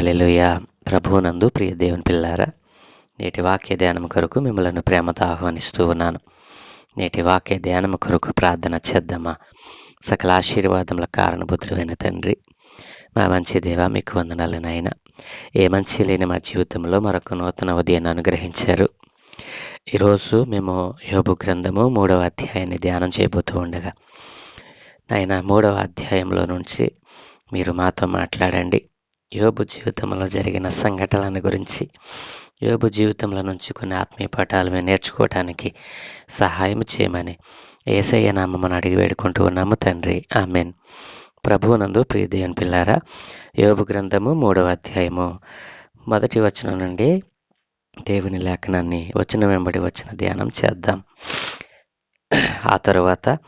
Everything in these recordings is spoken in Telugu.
హలెలుయ ప్రభువునందు ప్రియ దేవుని పిల్లారా నేటి వాక్య ధ్యానం కొరకు మిమ్మల్ని ప్రేమతో ఆహ్వానిస్తూ ఉన్నాను. నేటి వాక్య ధ్యానం కొరకు ప్రార్థన చేద్దామా? సకల ఆశీర్వాదముల కారణభూతుడైన తండ్రి మా మంచి దేవ మీకు వందనాలు నాయన. ఏ మంచి లేని మా జీవితంలో మరొక నూతన ఉదయం అనుగ్రహించారు. ఈరోజు మేము యోబు గ్రంథము మూడవ అధ్యాయాన్ని ధ్యానం చేయబోతూ ఉండగా నాయన మూడవ అధ్యాయంలో నుంచి మీరు మాతో మాట్లాడండి. యోబు జీవితంలో జరిగిన సంఘటనల గురించి యోబు జీవితంలో నుంచి కొన్ని ఆత్మీయ పాఠాలు మేము నేర్చుకోవటానికి సహాయం చేయమని ఏసయ్య నామమ్మను అడిగి వేడుకుంటూ ఉన్నాము తండ్రి. ఆమెన్. ప్రభువునందు ప్రియ పిల్లారా యోబు గ్రంథము మూడవ అధ్యాయము. మొదటి వచనం నుండి దేవుని లేఖనాన్ని వచ్చిన వెంబడి వచ్చిన ధ్యానం చేద్దాం. ఆ తరువాత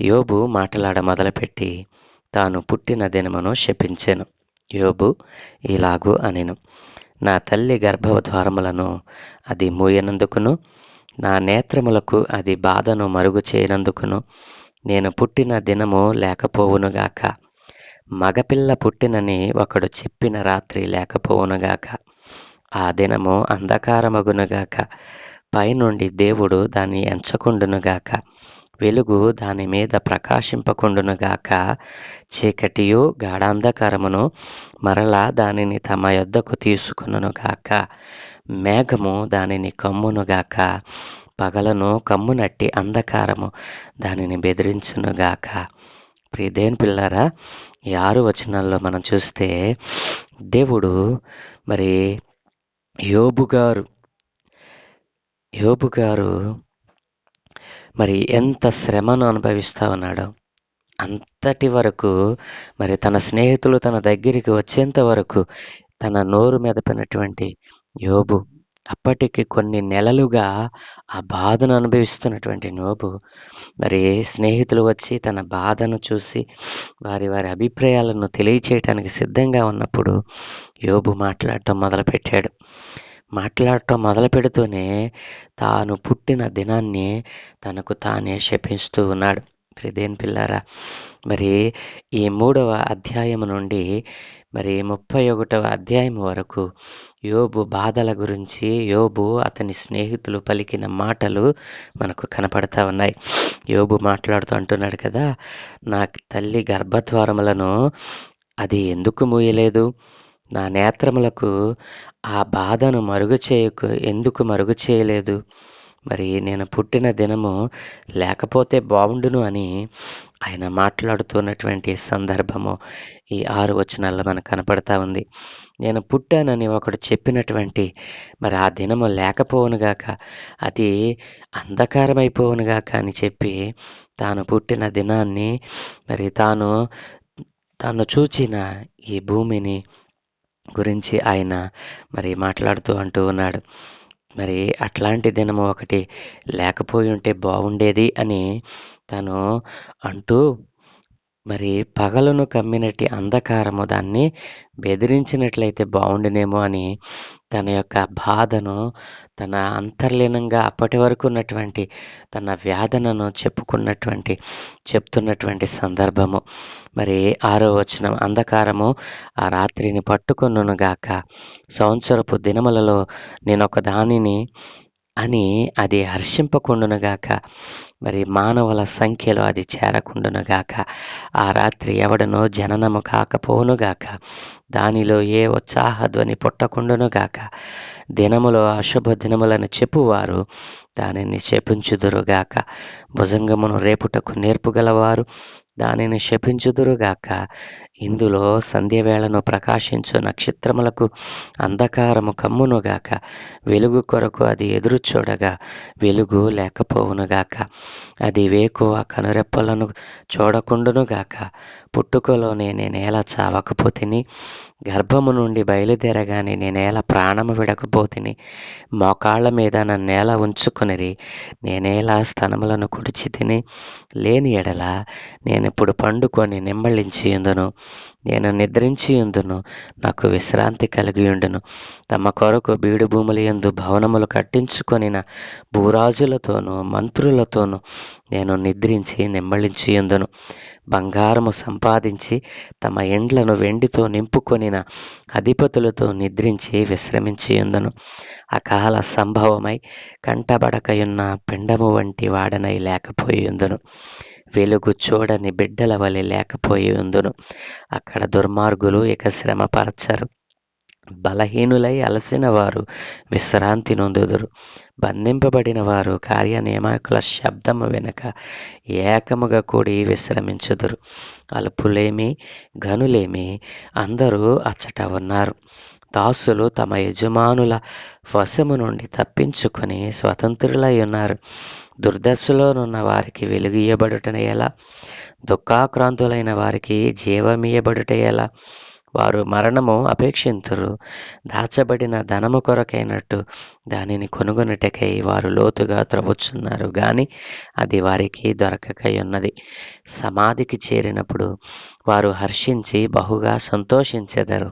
యోబు మాట్లాడ మొదలుపెట్టి తాను పుట్టిన దినమును శపించాను. యోబు ఇలాగు అనెను. నా తల్లి గర్భద్వారములను అది మూయనందుకును. నా నేత్రములకు అది బాధను మరుగు చేయనందుకును. నేను పుట్టిన దినము లేకపోవునుగాక. మగపిల్ల పుట్టినని ఒకడు చెప్పిన రాత్రి లేకపోవునుగాక. ఆ దినము అంధకారమగునుగాక. పైనుండి దేవుడు దాన్ని ఎంచకుండునుగాక. వెలుగు దాని మీద ప్రకాశింపకుండునుగాక చీకటియు గాఢాంధకారమును మరలా దానిని తమ యొద్దకు తీసుకునుగాక మేఘము దానిని కమ్మునుగాక పగలను కమ్మునట్టి అంధకారము దానిని బెదిరించునుగాక ప్రియదేని పిల్లరా ఈ ఆరు వచనాల్లో మనం చూస్తే దేవుడు మరి యోబు గారు యోబు గారు మరి ఎంత శ్రమను అనుభవిస్తూ ఉన్నాడో అంతటి వరకు మరి తన స్నేహితులు తన దగ్గరికి వచ్చేంత వరకు తన నోరు మీద పడినటువంటి యోబు అప్పటికి కొన్ని నెలలుగా ఆ బాధను అనుభవిస్తున్నటువంటి నోబు మరి స్నేహితులు వచ్చి తన బాధను చూసి వారి వారి అభిప్రాయాలను తెలియచేయటానికి సిద్ధంగా ఉన్నప్పుడు యోబు మాట్లాడటం మొదలుపెట్టాడు. మాట్లాడటం మొదలు పెడుతూనే తాను పుట్టిన దినాన్ని తనకు తానే శపిస్తూ ఉన్నాడు. ప్రిదేన్ పిల్లారా మరి ఈ మూడవ అధ్యాయం నుండి మరి ముప్పై ఒకటవ అధ్యాయం వరకు యోబు బాధల గురించి యోబు అతని స్నేహితులు పలికిన మాటలు మనకు కనపడతా ఉన్నాయి. యోబు మాట్లాడుతూ అంటున్నాడు కదా నా తల్లి గర్భద్వారములను అది ఎందుకు మూయలేదు? నా నేత్రములకు ఆ బాధను మరుగు చేయకు ఎందుకు మరుగు చేయలేదు? మరి నేను పుట్టిన దినము లేకపోతే బాగుండును అని ఆయన మాట్లాడుతున్నటువంటి సందర్భము ఈ ఆరు వచనాల్లో మనకు కనపడతా ఉంది. నేను పుట్టానని ఒకడు చెప్పినటువంటి మరి ఆ దినము లేకపోవునుగాక అది అంధకారమైపోవునుగాక అని చెప్పి తాను పుట్టిన దినాన్ని మరి తాను తాను చూచిన ఈ భూమిని గురించి ఆయన మరి మాట్లాడుతూ అంటూ ఉన్నాడు. మరి అట్లాంటి దినము ఒకటి లేకపోయి ఉంటే బాగుండేది అని తను అంటూ మరి పగలను కమ్మినట్టి అంధకారము దాన్ని బెదిరించినట్లయితే బాగుండునేమో అని తన యొక్క బాధను తన అంతర్లీనంగా అప్పటి వరకు ఉన్నటువంటి తన వ్యాధనను చెప్పుకున్నటువంటి చెప్తున్నటువంటి సందర్భము. మరి ఆరో వచనం అంధకారము ఆ రాత్రిని పట్టుకొనుగాక సంవత్సరపు దినములలో నేను ఒక దానిని అని అది హర్షింపకుండునుగాక మరి మానవుల సంఖ్యలో అది చేరకుండునుగాక ఆ రాత్రి ఎవడనో జననము కాకపోనుగాక దానిలో ఏ ఉత్సాహధ్వని పుట్టకుండునుగాక దినములో అశుభ దినములను చెప్పువారు దానిని చెప్పించుదురుగాక భుజంగమును రేపుటకు నేర్పుగలవారు దానిని శపించుదురుగాక ఇందులో సంధ్యవేళను ప్రకాశించు నక్షత్రములకు అంధకారము కమ్మునుగాక వెలుగు కొరకు అది ఎదురు చూడగా వెలుగు లేకపోవునుగాక అది వేకువ కనురెప్పలను చూడకుండునుగాక పుట్టుకలోనే నేల చావకపోతిని గర్భము నుండి బయలుదేరగానే నేనేలా ప్రాణము విడకపోతిని మోకాళ్ళ మీద నన్నేల ఉంచుకొనిరి నేనేలా స్తనములను కుడిచి తిని లేని ఎడల నేను ఇప్పుడు పండుకొని నిమ్మళించి ఉందును. నేను నిద్రించి ఉందును నాకు విశ్రాంతి కలిగి ఉండును. తమ కొరకు బీడు భూముల యందు భవనములు కట్టించుకొనిన భూరాజులతోనూ మంత్రులతోనూ నేను నిద్రించి నిమ్మళించి ఉందును. బంగారము సంపాదించి తమ ఎండ్లను వెండితో నింపుకొనిన అధిపతులతో నిద్రించి విశ్రమించియుందును. అకాల సంభవమై కంటబడకయున్న పిండము వంటి వాడనై లేకపోయిందును వెలుగు చూడని బిడ్డల వలె లేకపోయి ఉందును అక్కడ దుర్మార్గులు ఇక శ్రమపరచరు. బలహీనులై అలసిన వారు విశ్రాంతి నొందుదురు. బంధింపబడిన వారు కార్యనియామకుల శబ్దము వెనుక ఏకముగా కూడి విశ్రమించుదురు. అల్పులేమి గనులేమి అందరూ అచ్చట ఉన్నారు. దాసులు తమ యజమానుల వశము నుండి తప్పించుకొని స్వతంత్రులై ఉన్నారు. దుర్దశలోనున్న వారికి వెలుగియబడుటన ఎలా దుఃఖాక్రాంతులైన వారికి జీవమియబడుట ఎలా వారు మరణము అపేక్షింతురు. దాచబడిన ధనము కొరకైనట్టు దానిని కొనుగొనుటకై వారు లోతుగా త్రవ్వుచున్నారు. కానీ అది వారికి దొరకకై ఉన్నది. సమాధికి చేరినప్పుడు వారు హర్షించి బహుగా సంతోషించెదరు.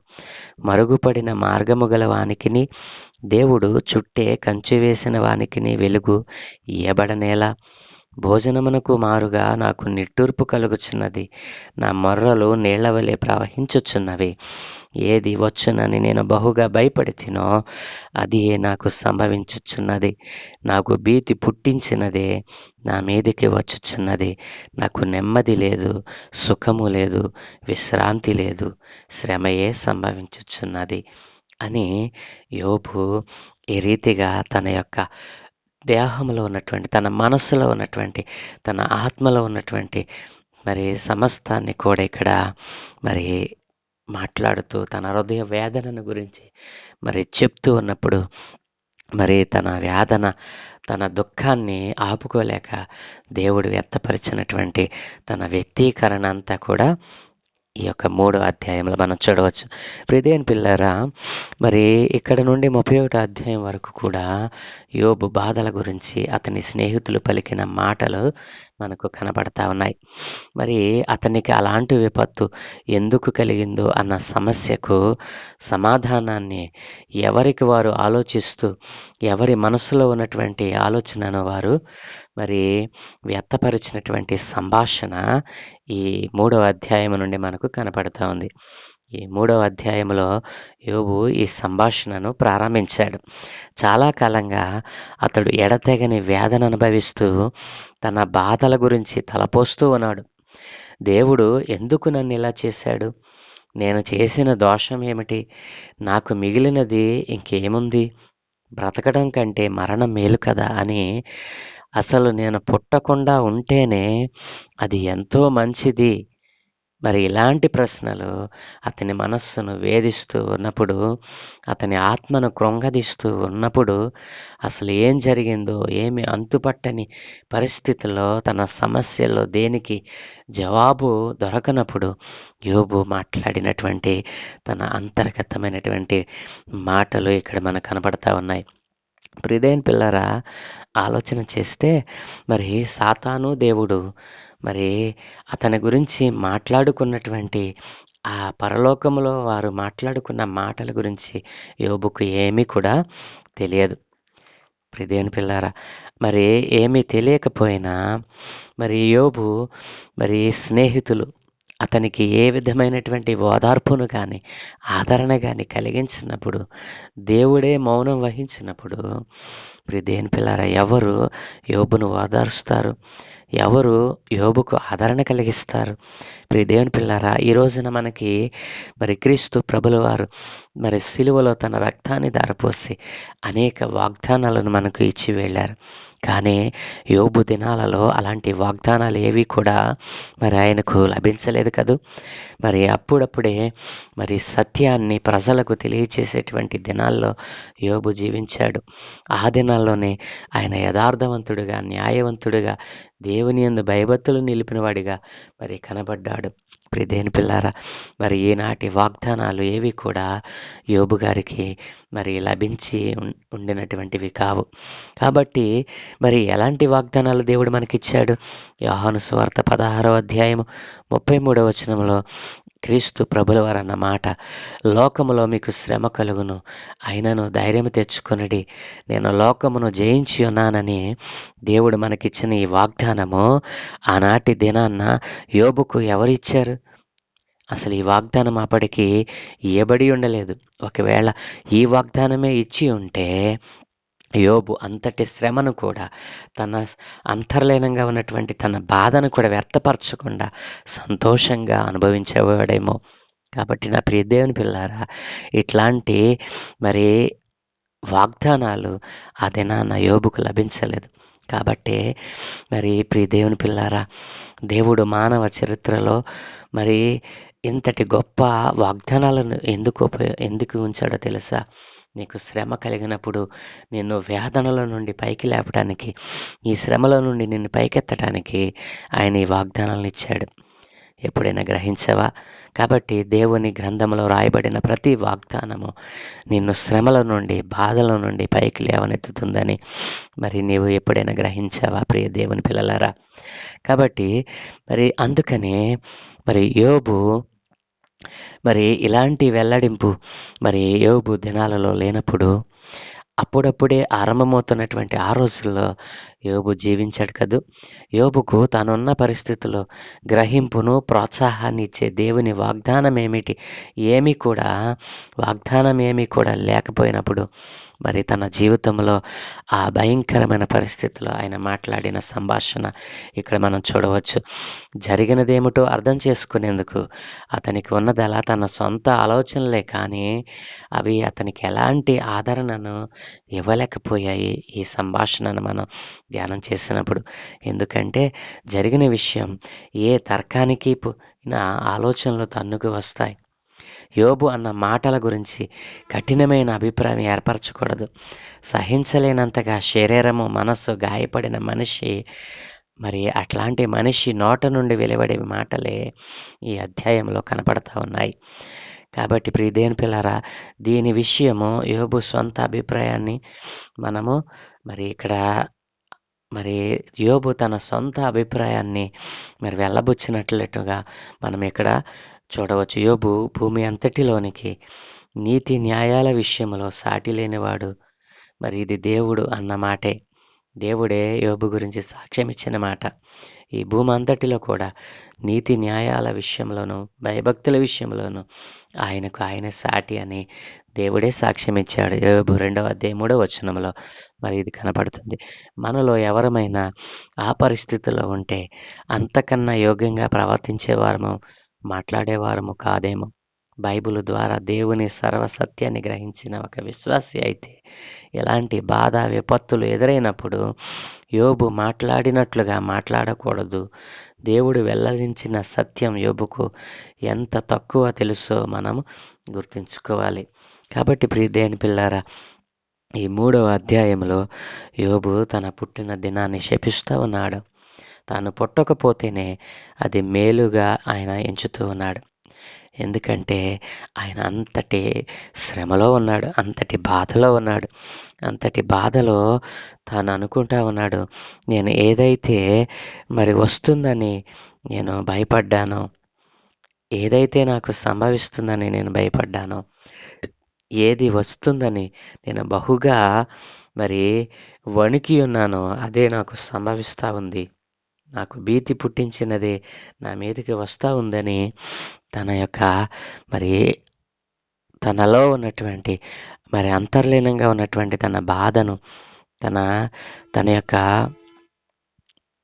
మరుగుపడిన మార్గము గల వానికిని దేవుడు చుట్టే కంచి వేసిన వానికిని వెలుగు ఇయ్యబడనేలా భోజనమునకు మారుగా నాకు నిట్టూర్పు కలుగుచున్నది. నా మొర్రలు నీళ్ళవలే ప్రవహించుచున్నవి. ఏది వచ్చునని నేను బహుగా భయపడి తినో అది నాకు సంభవించుచున్నది. నాకు భీతి పుట్టించినదే నా మీదకి వచ్చుచున్నది. నాకు నెమ్మది లేదు సుఖము లేదు విశ్రాంతి లేదు శ్రమయే సంభవించుచున్నది అని యోబు ఈ రీతిగా తన యొక్క దేహంలో ఉన్నటువంటి తన మనస్సులో ఉన్నటువంటి తన ఆత్మలో ఉన్నటువంటి మరి సమస్తాన్ని కూడా ఇక్కడ మరి మాట్లాడుతూ తన హృదయ వేదనను గురించి మరి చెప్తూ ఉన్నప్పుడు మరి తన వేదన తన దుఃఖాన్ని ఆపుకోలేక దేవుడు వ్యక్తపరిచినటువంటి తన వ్యక్తీకరణ అంతా కూడా ఈ యొక్క మూడో అధ్యాయంలో మనం చూడవచ్చు. ప్రిదేన్ పిల్లరా మరి ఇక్కడ నుండి ముప్పై ఒకటో అధ్యాయం వరకు కూడా యోబు బాధల గురించి అతని స్నేహితులు పలికిన మాటలు మనకు కనబడతా ఉన్నాయి. మరి అతనికి అలాంటి విపత్తు ఎందుకు కలిగిందో అన్న సమస్యకు సమాధానాన్ని ఎవరికి వారు ఆలోచిస్తూ ఎవరి మనసులో ఉన్నటువంటి ఆలోచనను వారు మరి వ్యక్తపరిచినటువంటి సంభాషణ ఈ మూడవ అధ్యాయం నుండి మనకు కనపడుతూ ఉంది. ఈ మూడవ అధ్యాయంలో యోబు ఈ సంభాషణను ప్రారంభించాడు. చాలా కాలంగా అతడు ఎడతెగని వేదన అనుభవిస్తూ తన బాధల గురించి తలపోస్తూ ఉన్నాడు. దేవుడు ఎందుకు నన్ను ఇలా చేశాడు? నేను చేసిన దోషం ఏమిటి? నాకు మిగిలినది ఇంకేముంది? బ్రతకడం కంటే మరణం మేలు కదా అని అసలు నేను పుట్టకుండా ఉంటేనే అది ఎంతో మంచిది. మరి ఇలాంటి ప్రశ్నలు అతని మనస్సును వేధిస్తూ ఉన్నప్పుడు అతని ఆత్మను కృంగదీస్తూ ఉన్నప్పుడు అసలు ఏం జరిగిందో ఏమి అంతుపట్టని పరిస్థితుల్లో తన సమస్యల్లో దేనికి జవాబు దొరకనప్పుడు యోబు మాట్లాడినటువంటి తన అంతర్గతమైనటువంటి మాటలు ఇక్కడ మనకు కనపడతా ఉన్నాయి. ప్రిదేన్ పిల్లరా ఆలోచన చేస్తే మరి సాతాను దేవుడు మరి అతని గురించి మాట్లాడుకున్నటువంటి ఆ పరలోకంలో వారు మాట్లాడుకున్న మాటల గురించి యోబుకు ఏమీ కూడా తెలియదు. ప్రిదేని పిల్లారా మరి ఏమీ తెలియకపోయినా మరి యోబు మరి స్నేహితులు అతనికి ఏ విధమైనటువంటి ఓదార్పును కానీ ఆదరణ కానీ కలిగించినప్పుడు దేవుడే మౌనం వహించినప్పుడు ప్రిదేని పిల్లారా ఎవరు యోబును ఓదారుస్తారు ఎవరు యోబుకు ఆదరణ కలిగిస్తారు? ప్రియ దేవుని పిల్లారా ఈ రోజున మనకి మరి క్రీస్తు ప్రభుల వారు మరి సిలువలో తన రక్తాన్ని దారపోసి అనేక వాగ్దానాలను మనకు ఇచ్చి వెళ్ళారు. కానీ యోబు దినాలలో అలాంటి వాగ్దానాలు ఏవి కూడా మరి ఆయనకు లభించలేదు కదూ? మరి అప్పుడప్పుడే మరి సత్యాన్ని ప్రజలకు తెలియచేసేటువంటి దినాల్లో యోబు జీవించాడు. ఆ దిన దినాల్లోనే ఆయన యథార్థవంతుడుగా న్యాయవంతుడుగా దేవుని యందు భయభక్తులు నిలిపినవాడిగా మరి కనబడ్డాడు. ప్రి దేని పిల్లారా మరి ఈనాటి వాగ్దానాలు ఏవి కూడా యోబు గారికి మరి లభించి ఉం- ఉండినటువంటివి కావు. కాబట్టి మరి ఎలాంటి వాగ్దానాలు దేవుడు మనకిచ్చాడు? యోహాను సువార్త పదహారో అధ్యాయము ముప్పై మూడవ వచనంలో క్రీస్తు ప్రభుల వారన్న మాట లోకములో మీకు శ్రమ కలుగును. అయినను ధైర్యం తెచ్చుకొనిడి. నేను లోకమును జయించి ఉన్నానని దేవుడు మనకిచ్చిన ఈ వాగ్దానము ఆనాటి దినాన్న యోబుకు ఎవరిచ్చారు? అసలు ఈ వాగ్దానం అప్పటికి ఇవ్వబడి ఉండలేదు. ఒకవేళ ఈ వాగ్దానమే ఇచ్చి ఉంటే యోబు అంతటి శ్రమను కూడా తన అంతర్లీనంగా ఉన్నటువంటి తన బాధను కూడా వ్యర్థపరచకుండా సంతోషంగా అనుభవించేవాడేమో. కాబట్టి నా ప్రియ దేవుని పిల్లారా ఇట్లాంటి మరి వాగ్దానాలు ఆ దినాన యోబుకు లభించలేదు. కాబట్టి మరి ప్రియ దేవుని పిల్లారా దేవుడు మానవ చరిత్రలో మరి ఇంతటి గొప్ప వాగ్దానాలను ఎందుకు ఉపయో ఎందుకు ఉంచాడో తెలుసా? నీకు శ్రమ కలిగినప్పుడు నిన్ను వేదనల నుండి పైకి లేపడానికి ఈ శ్రమల నుండి నిన్ను పైకెత్తడానికి ఆయన ఈ వాగ్దానాలను ఇచ్చాడు. ఎప్పుడైనా గ్రహించవా? కాబట్టి దేవుని గ్రంథంలో రాయబడిన ప్రతి వాగ్దానము నిన్ను శ్రమల నుండి బాధల నుండి పైకి లేవనెత్తుతుందని మరి నీవు ఎప్పుడైనా గ్రహించావా ప్రియ దేవుని పిల్లలారా? కాబట్టి మరి అందుకనే మరి యోబు మరి ఇలాంటి వెల్లడింపు మరి యోబు దినాలలో లేనప్పుడు అప్పుడప్పుడే ఆరంభమవుతున్నటువంటి ఆ రోజుల్లో యోబు జీవించాడు కదూ. యోబుకు తానున్న పరిస్థితుల్లో గ్రహింపును ప్రోత్సాహాన్ని ఇచ్చే దేవుని వాగ్దానం ఏమిటి ఏమీ కూడా వాగ్దానం ఏమీ కూడా లేకపోయినప్పుడు మరి తన జీవితంలో ఆ భయంకరమైన పరిస్థితిలో ఆయన మాట్లాడిన సంభాషణ ఇక్కడ మనం చూడవచ్చు. జరిగినదేమిటో అర్థం చేసుకునేందుకు అతనికి ఉన్నదలా తన సొంత ఆలోచనలే కానీ అవి అతనికి ఎలాంటి ఆదరణను ఇవ్వలేకపోయాయి ఈ సంభాషణను మనం ధ్యానం చేసినప్పుడు. ఎందుకంటే జరిగిన విషయం ఏ తర్కానికి ఆలోచనలు తన్నుకు వస్తాయి. యోబు అన్న మాటల గురించి కఠినమైన అభిప్రాయం ఏర్పరచకూడదు. సహించలేనంతగా శరీరము మనస్సు గాయపడిన మనిషి మరి అట్లాంటి మనిషి నోట నుండి వెలువడే మాటలే ఈ అధ్యాయంలో కనపడతా ఉన్నాయి. కాబట్టి ప్రియదేని పిల్లరా దీని విషయము యోబు సొంత అభిప్రాయాన్ని మనము మరి ఇక్కడ మరి యోబు తన సొంత అభిప్రాయాన్ని మరి వెళ్ళబుచ్చినట్లుగా మనం ఇక్కడ చూడవచ్చు. యోబు భూమి అంతటిలోనికి నీతి న్యాయాల విషయంలో సాటి లేనివాడు. మరి ఇది దేవుడు అన్న మాటే. దేవుడే యోబు గురించి సాక్ష్యం ఇచ్చిన మాట. ఈ భూమి అంతటిలో కూడా నీతి న్యాయాల విషయంలోనూ భయభక్తుల విషయంలోనూ ఆయనకు ఆయన సాటి అని దేవుడే సాక్ష్యం ఇచ్చాడు. యోబు రెండవ అధ్యాయం మూడవ వచనంలో మరి ఇది కనపడుతుంది. మనలో ఎవరమైనా ఆ పరిస్థితుల్లో ఉంటే అంతకన్నా యోగ్యంగా ప్రవర్తించేవారము మాట్లాడేవారము కాదేమో. బైబిల్ ద్వారా దేవుని సర్వసత్యాన్ని గ్రహించిన ఒక విశ్వాసి అయితే ఎలాంటి బాధ విపత్తులు ఎదురైనప్పుడు యోబు మాట్లాడినట్లుగా మాట్లాడకూడదు. దేవుడు వెల్లడించిన సత్యం యోబుకు ఎంత తక్కువ తెలుసో మనం గుర్తుంచుకోవాలి. కాబట్టి ప్రియ దేని పిల్లారా ఈ మూడవ అధ్యాయంలో యోబు తన పుట్టిన దినాన్ని శపిస్తూ ఉన్నాడు. తాను పుట్టకపోతేనే అది మేలుగా ఆయన ఎంచుతూ ఉన్నాడు. ఎందుకంటే ఆయన అంతటి శ్రమలో ఉన్నాడు అంతటి బాధలో ఉన్నాడు. అంతటి బాధలో తాను అనుకుంటా ఉన్నాడు నేను ఏదైతే మరి వస్తుందని నేను భయపడ్డానో ఏదైతే నాకు సంభవిస్తుందని నేను భయపడ్డానో ఏది వస్తుందని నేను బహుగా మరి వణికి ఉన్నానో అదే నాకు సంభవిస్తూ ఉంది. నాకు భీతి పుట్టించినదే నా మీదకి వస్తూ ఉందని తన యొక్క మరి తనలో ఉన్నటువంటి మరి అంతర్లీనంగా ఉన్నటువంటి తన బాధను తన తన యొక్క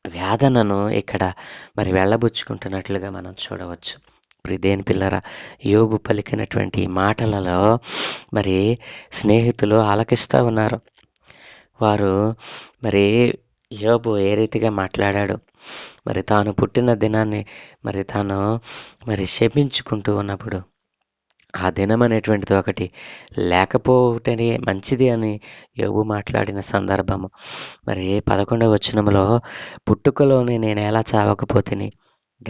వేదనను ఇక్కడ మరి వెళ్ళబుచ్చుకుంటున్నట్లుగా మనం చూడవచ్చు. ప్రిదేని పిల్లర యోబు పలికినటువంటి మాటలలో మరి స్నేహితులు ఆలకిస్తూ ఉన్నారు. వారు మరి యోబు ఏ రీతిగా మాట్లాడాడు? మరి తాను పుట్టిన దినాన్ని మరి తాను మరి శపించుకుంటూ ఉన్నప్పుడు ఆ దినం అనేటువంటిది ఒకటి లేకపోవటనే మంచిది అని యోగు మాట్లాడిన సందర్భము. మరి పదకొండవ వచనంలో పుట్టుకలోని నేను ఎలా చావకపోతిని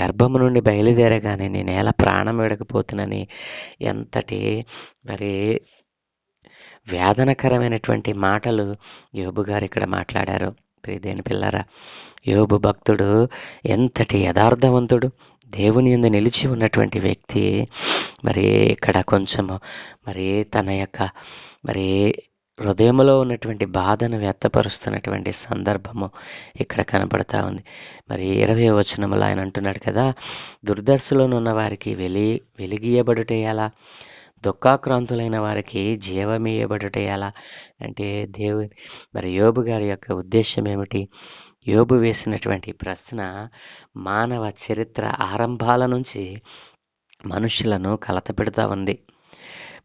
గర్భము నుండి బయలుదేరగానే నేను ఎలా ప్రాణం విడకపోతునని ఎంతటి మరి వేదనకరమైనటువంటి మాటలు యోబు గారు ఇక్కడ మాట్లాడారు. ప్రియదేని పిల్లరా యోబు భక్తుడు ఎంతటి యథార్థవంతుడు. దేవుని ఎందు నిలిచి ఉన్నటువంటి వ్యక్తి మరి ఇక్కడ కొంచెము మరి తన యొక్క మరి హృదయంలో ఉన్నటువంటి బాధను వ్యక్తపరుస్తున్నటువంటి సందర్భము ఇక్కడ కనపడతా ఉంది. మరి ఇరవై వచనములు ఆయన అంటున్నాడు కదా దుర్దర్శలోనున్న వారికి వెలి వెలిగియబడుటే ఎలా? దుఃఖాక్రాంతులైన వారికి జీవమీయబడుట ఎలా? అంటే దేవుని మరి యోబు గారి యొక్క ఉద్దేశం ఏమిటి? యోబు వేసినటువంటి ప్రశ్న మానవ చరిత్ర ఆరంభాల నుంచి మనుషులను కలతపెడతా ఉంది.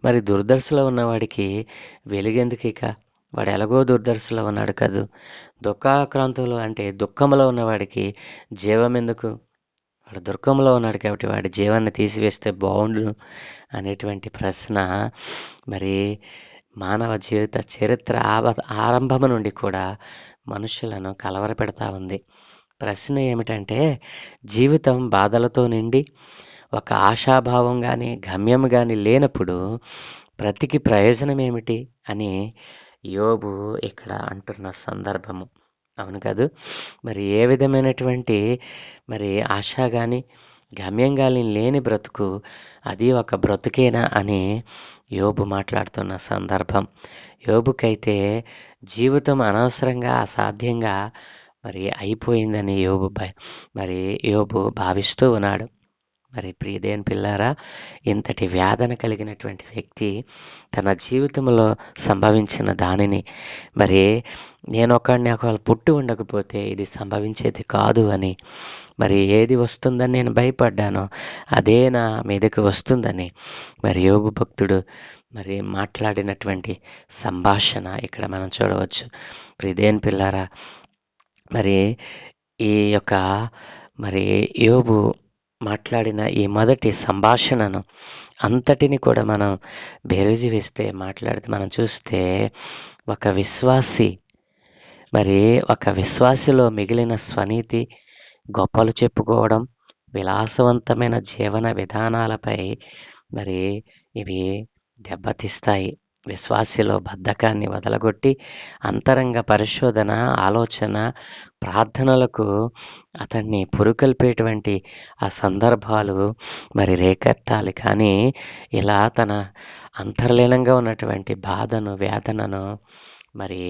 మరి దుర్దర్శలో ఉన్నవాడికి వెలుగెందుకు ఇక? వాడు ఎలాగో దుర్దర్శలో ఉన్నాడు కదూ? దుఃఖాక్రాంతులు అంటే దుఃఖంలో ఉన్నవాడికి జీవం ఎందుకు వాడు దుర్గంలో ఉన్నాడు కాబట్టి వాడి జీవాన్ని తీసివేస్తే బాగుండు అనేటువంటి ప్రశ్న. మరి మానవ జీవిత చరిత్ర ఆవ- ఆరంభం నుండి కూడా మనుషులను కలవరపెడతా ఉంది. ప్రశ్న ఏమిటంటే జీవితం బాధలతో నిండి ఒక ఆశాభావం కానీ గమ్యం కానీ లేనప్పుడు బ్రతికి ప్రయోజనం ఏమిటి అని యోబు ఇక్కడ అంటున్న సందర్భము. అవును కాదు. మరి ఏ విధమైనటువంటి మరి ఆశ కానీ గమ్యం కానీ లేని బ్రతుకు అది ఒక బ్రతుకేనా అని యోబు మాట్లాడుతున్న సందర్భం. యోబుకైతే జీవితం అనవసరంగా అసాధ్యంగా మరి అయిపోయిందని యోబు భయ మరి యోబు భావిస్తూ ఉన్నాడు. మరి ప్రియదేని పిల్లారా ఇంతటి వేదన కలిగినటువంటి వ్యక్తి తన జీవితంలో సంభవించిన దానిని మరి నేను ఒకడిని ఒకవేళ పుట్టి ఉండకపోతే ఇది సంభవించేది కాదు అని మరి ఏది వస్తుందని నేను భయపడ్డానో అదే నా మీదకి వస్తుందని మరి యోగు భక్తుడు మరి మాట్లాడినటువంటి సంభాషణ ఇక్కడ మనం చూడవచ్చు. ప్రియదేని పిల్లారా మరి ఈ యొక్క మరి యోబు మాట్లాడిన ఈ మొదటి సంభాషణను అంతటిని కూడా మనం బేరుజు వేస్తే మాట్లాడితే మనం చూస్తే ఒక విశ్వాసి మరి ఒక విశ్వాసిలో మిగిలిన స్వనీతి గొప్పలు చెప్పుకోవడం విలాసవంతమైన జీవన విధానాలపై మరి ఇవి దెబ్బతీస్తాయి. విశ్వాసిలో బద్ధకాన్ని వదలగొట్టి అంతరంగ పరిశోధన ఆలోచన ప్రార్థనలకు అతన్ని పురుకల్పేటువంటి ఆ సందర్భాలు మరి రేకెత్తాలి. కానీ ఇలా తన అంతర్లీనంగా ఉన్నటువంటి బాధను వేదనను మరి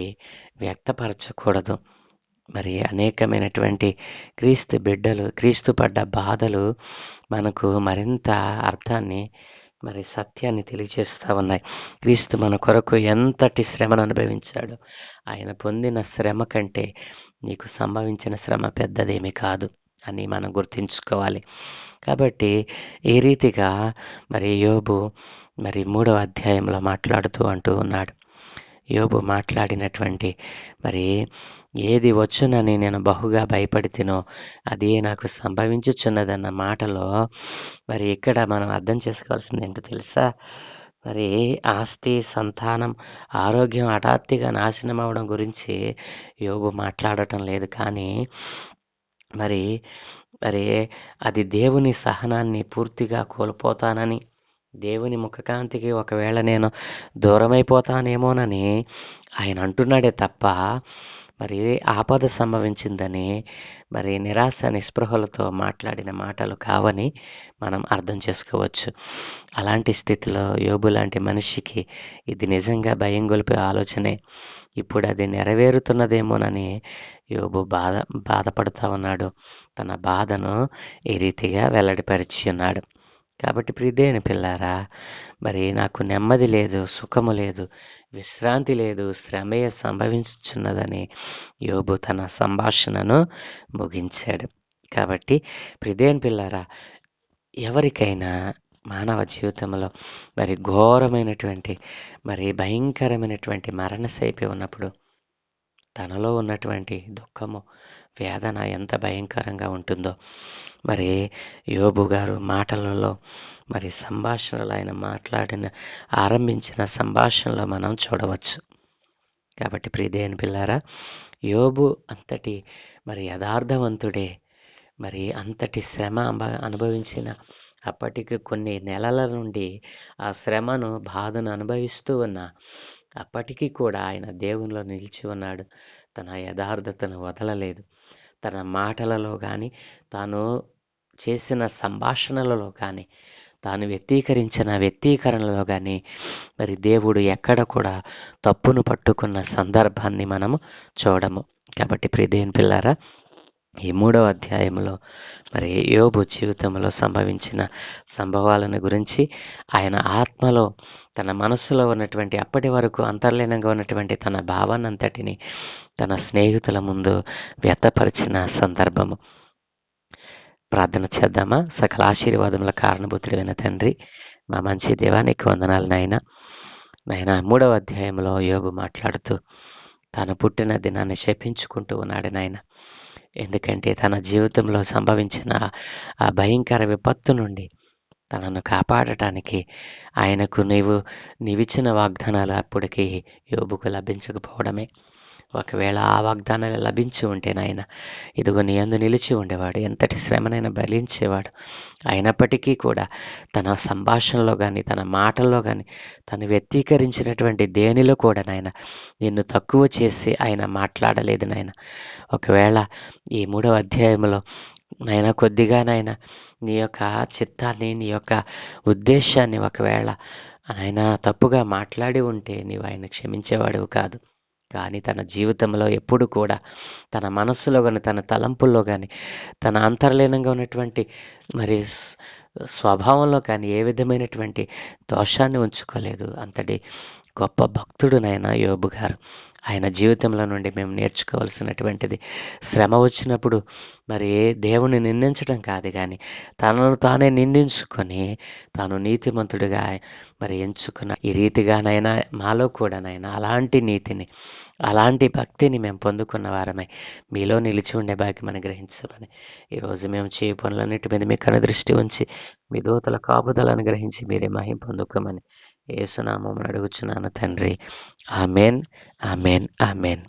వ్యక్తపరచకూడదు. మరి అనేకమైనటువంటి క్రీస్తు బిడ్డలు క్రీస్తు పడ్డ బాధలు మనకు మరింత అర్థాన్ని మరి సత్యాన్ని తెలియజేస్తూ ఉన్నాయి. క్రీస్తు మన కొరకు ఎంతటి శ్రమను అనుభవించాడు ఆయన పొందిన శ్రమ కంటే నీకు సంభవించిన శ్రమ పెద్దదేమి కాదు అని మనం గుర్తుంచుకోవాలి. కాబట్టి ఈ రీతిగా మరి యోబు మరి మూడవ అధ్యాయంలో మాట్లాడుతూ అంటూ ఉన్నాడు. యోబు మాట్లాడినటువంటి మరి ఏది వచ్చునని నేను బహుగా భయపడితేనో అదే నాకు సంభవించుచున్నదన్న మాటలో మరి ఇక్కడ మనం అర్థం చేసుకోవాల్సింది ఏంటో తెలుసా? మరి ఆస్తి సంతానం ఆరోగ్యం హఠాత్తుగా నాశనం అవడం గురించి యోబు మాట్లాడటం లేదు. కానీ మరి మరి అది దేవుని సహనాన్ని పూర్తిగా కోల్పోతానని దేవుని ముఖకాంతికి ఒకవేళ నేను దూరమైపోతానేమోనని ఆయన అంటున్నాడే తప్ప మరి ఆపద సంభవించిందని మరి నిరాశ నిస్పృహలతో మాట్లాడిన మాటలు కావని మనం అర్థం చేసుకోవచ్చు. అలాంటి స్థితిలో యోబు లాంటి మనిషికి ఇది నిజంగా భయం గొలిపే ఆలోచనే. ఇప్పుడు అది నెరవేరుతున్నదేమోనని యోబు బాధ బాధపడుతూ ఉన్నాడు. తన బాధను ఈ రీతిగా వెల్లడిపరిచి ఉన్నాడు. కాబట్టి ప్రిదేని పిల్లారా మరి నాకు నెమ్మది లేదు సుఖము లేదు విశ్రాంతి లేదు శ్రమయ సంభవించుచున్నదని యోబు తన సంభాషణను ముగించాడు. కాబట్టి ప్రిదేని పిల్లారా ఎవరికైనా మానవ జీవితంలో మరి ఘోరమైనటువంటి మరి భయంకరమైనటువంటి మరణశైపి ఉన్నప్పుడు తనలో ఉన్నటువంటి దుఃఖము వేదన ఎంత భయంకరంగా ఉంటుందో మరి యోబు గారు మాటలలో మరి సంభాషణలు ఆయన మాట్లాడిన ఆరంభించిన సంభాషణలో మనం చూడవచ్చు. కాబట్టి ప్రియదేని పిల్లారా యోబు అంతటి మరి యథార్థవంతుడే మరి అంతటి శ్రమ అనుభవించిన అప్పటికి కొన్ని నెలల నుండి ఆ శ్రమను బాధను అనుభవిస్తూ ఉన్న అప్పటికీ కూడా ఆయన దేవునిలో నిలిచి ఉన్నాడు. తన యథార్థతను వదలలేదు. తన మాటలలో కానీ తాను చేసిన సంభాషణలలో కానీ తాను వ్యక్తీకరించిన వ్యక్తీకరణలో కానీ మరి దేవుడు ఎక్కడ కూడా తప్పును పట్టుకున్న సందర్భాన్ని మనము చూడము. కాబట్టి ప్రిదేన్ పిల్లారా ఈ మూడవ అధ్యాయంలో మరి యోబు జీవితంలో సంభవించిన సంభవాలను గురించి ఆయన ఆత్మలో తన మనస్సులో ఉన్నటువంటి అప్పటి వరకు అంతర్లీనంగా ఉన్నటువంటి తన భావాన్నంతటిని తన స్నేహితుల ముందు వ్యతపరిచిన సందర్భము. ప్రార్థన చేద్దామా? సకల ఆశీర్వాదముల కారణభూతుడైన తండ్రి మా మంచి దేవానికి వందనాలు నాయన. నాయన మూడవ అధ్యాయంలో యోగు మాట్లాడుతూ తాను పుట్టిన దినాన్ని శపించుకుంటూ ఉన్నాడు నాయన. ఎందుకంటే తన జీవితంలో సంభవించిన ఆ భయంకర విపత్తు నుండి తనను కాపాడటానికి ఆయనకు నీవు నీవిచ్చిన వాగ్దానాలు అప్పటికి యోబుకు లభించకపోవడమే. ఒకవేళ ఆ వాగ్దానాలు లభించి ఉంటే నాయన ఇదిగో నీ అందు నిలిచి ఉండేవాడు ఎంతటి శ్రమనైనా బలించేవాడు. అయినప్పటికీ కూడా తన సంభాషణలో కానీ తన మాటల్లో కానీ తను వ్యక్తీకరించినటువంటి దేనిలో కూడా నాయన నిన్ను తక్కువ చేసి ఆయన మాట్లాడలేదు నాయన. ఒకవేళ ఈ మూడవ అధ్యాయంలో నాయన కొద్దిగా నాయన నీ యొక్క చిత్తాన్ని నీ యొక్క ఉద్దేశాన్ని ఒకవేళ ఆయన తప్పుగా మాట్లాడి ఉంటే నీవు ఆయన క్షమించేవాడివి కాదు. కానీ తన జీవితంలో ఎప్పుడు కూడా తన మనస్సులో కానీ తన తలంపుల్లో కానీ తన అంతర్లీనంగా ఉన్నటువంటి మరి స్వభావంలో కానీ ఏ విధమైనటువంటి దోషాన్ని ఉంచుకోలేదు. అంతటి గొప్ప భక్తుడు నాయన యోబు గారు. ఆయన జీవితంలో నుండి మేము నేర్చుకోవాల్సినటువంటిది శ్రమ వచ్చినప్పుడు మరి దేవుని నిందించడం కాదు కానీ తనను తానే నిందించుకొని తాను నీతిమంతుడిగా మరి ఎంచుకున్న ఈ రీతిగానైనా మాలో కూడానైనా అలాంటి నీతిని అలాంటి భక్తిని మేము పొందుకున్న వారమే. మీలో నిలిచి ఉండే భాగ్యం మనం గ్రహించమని ఈరోజు మేము చేయ పనులన్నిటి మీద మీ కను దృష్టి ఉంచి మీ దూతల కాపుదలను గ్రహించి మీరే మహిం పొందుకోమని. ఏసునామం అడుగుచున్నాను తండ్రి. Amen amen amen.